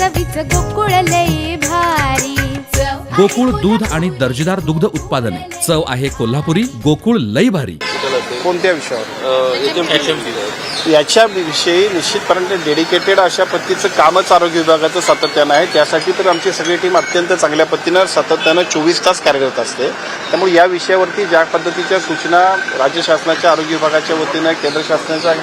चवीच गोकुळ लई भारी. गोकुळ दूध आणि दर्जेदार दुग्ध उत्पादने. चव आहे कोल्हापुरी गोकुळ लई भारी. कोणत्या विषयावर? याच्याविषयी निश्चितपणे डेडिकेटेड अशा पद्धतीचं कामच आरोग्य विभागाचं सातत्यानं आहे. त्यासाठी तर आमची सगळी टीम अत्यंत चांगल्या पद्धतीनं सातत्यानं चोवीस तास कार्यरत असते. त्यामुळे या विषयावरती ज्या पद्धतीच्या सूचना राज्य शासनाच्या आरोग्य विभागाच्या वतीनं केंद्र शासनाच्या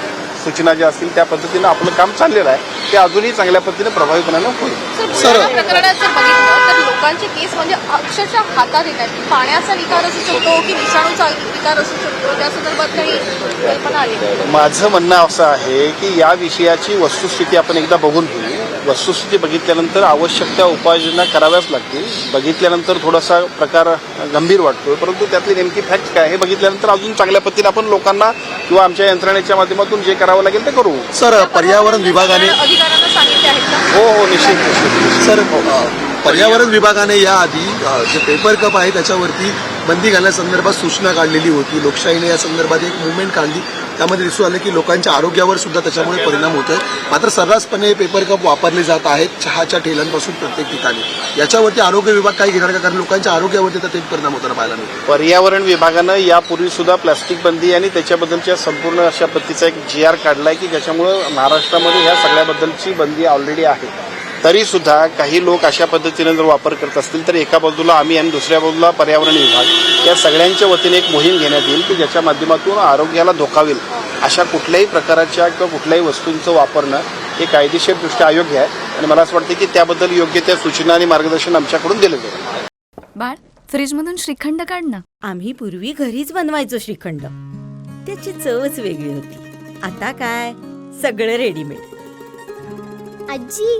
सूचना ज्या असतील त्या पद्धतीनं आपलं काम चाललेलं आहे ते अजूनही चांगल्या पद्धतीने प्रभावीपणानं होईल. सर प्रकरणात जर बघितलं लोकांचे केस म्हणजे अक्षरशः हातात येत आहेत. पाण्याचा विकार असू शकतो की विषाणूचा विकार असू शकतो त्या संदर्भात काही कल्पना आली? माझं म्हणणं असं आहे की या विषयाची वस्तुस्थिती आपण एकदा बघून घेऊ. वस्तुस्थिती बघितल्यानंतर आवश्यक त्या उपाययोजना कराव्याच लागतील. बघितल्यानंतर थोडासा प्रकार गंभीर वाटतोय परंतु त्यातली नेमकी फॅक्ट काय हे बघितल्यानंतर अजून चांगल्या पद्धतीने आपण लोकांना किंवा आमच्या यंत्रणेच्या माध्यमातून जे करावं लागेल ते करू. सर पर्यावरण विभागाने हो हो निश्चित निश्चित सर अ, पर्यावरण विभागाने याआधी जे पेपर कप आहे त्याच्यावरती बंदी घालण्यासंदर्भात सूचना काढलेली होती. लोकशाहीने या संदर्भात एक मुवमेंट काढली. त्यामध्ये दिसून आलं की लोकांच्या आरोग्यावर सुद्धा त्याच्यामुळे परिणाम होत आहे मात्र सर्रासपणे पेपर कप वापरले जात आहेत चहाच्या ठेल्यांपासून प्रत्येक ठिकाणी. याच्यावरती आरोग्य विभाग काही घेणार का कारण लोकांच्या आरोग्यावरती तर तेच परिणाम होताना पाहायला मिळतो पर्यावरण विभागानं यापूर्वी सुद्धा प्लास्टिक बंदी आणि त्याच्याबद्दलच्या संपूर्ण अशा पद्धतीचा एक जी आर काढलाय की ज्याच्यामुळं महाराष्ट्रामध्ये ह्या सगळ्याबद्दलची बंदी ऑलरेडी आहे. तरी सुद्धा काही लोक अशा पद्धतीने जर वापर करत असतील तर एका बाजूला आम्ही आणि दुसऱ्या बाजूला पर्यावरण विभाग या सगळ्यांच्या वतीने एक मोहीम घेण्यात येईल की ज्याच्या माध्यमातून आरोग्याला धोका होईल. अशा कुठल्याही प्रकारच्या किंवा कुठल्याही वस्तूंचं वापरणं हे कायदेशीरदृष्ट्या अयोग्य आहे आणि मला असं वाटतं की त्याबद्दल योग्य त्या सूचना आणि मार्गदर्शन आमच्याकडून दिलं जाईल. बाळ फ्रीजमधून श्रीखंड काढ ना. आम्ही पूर्वी घरीच बनवायचो श्रीखंड. त्याची चवच वेगळी होती. आता काय? सगळं रेडीमेड आजी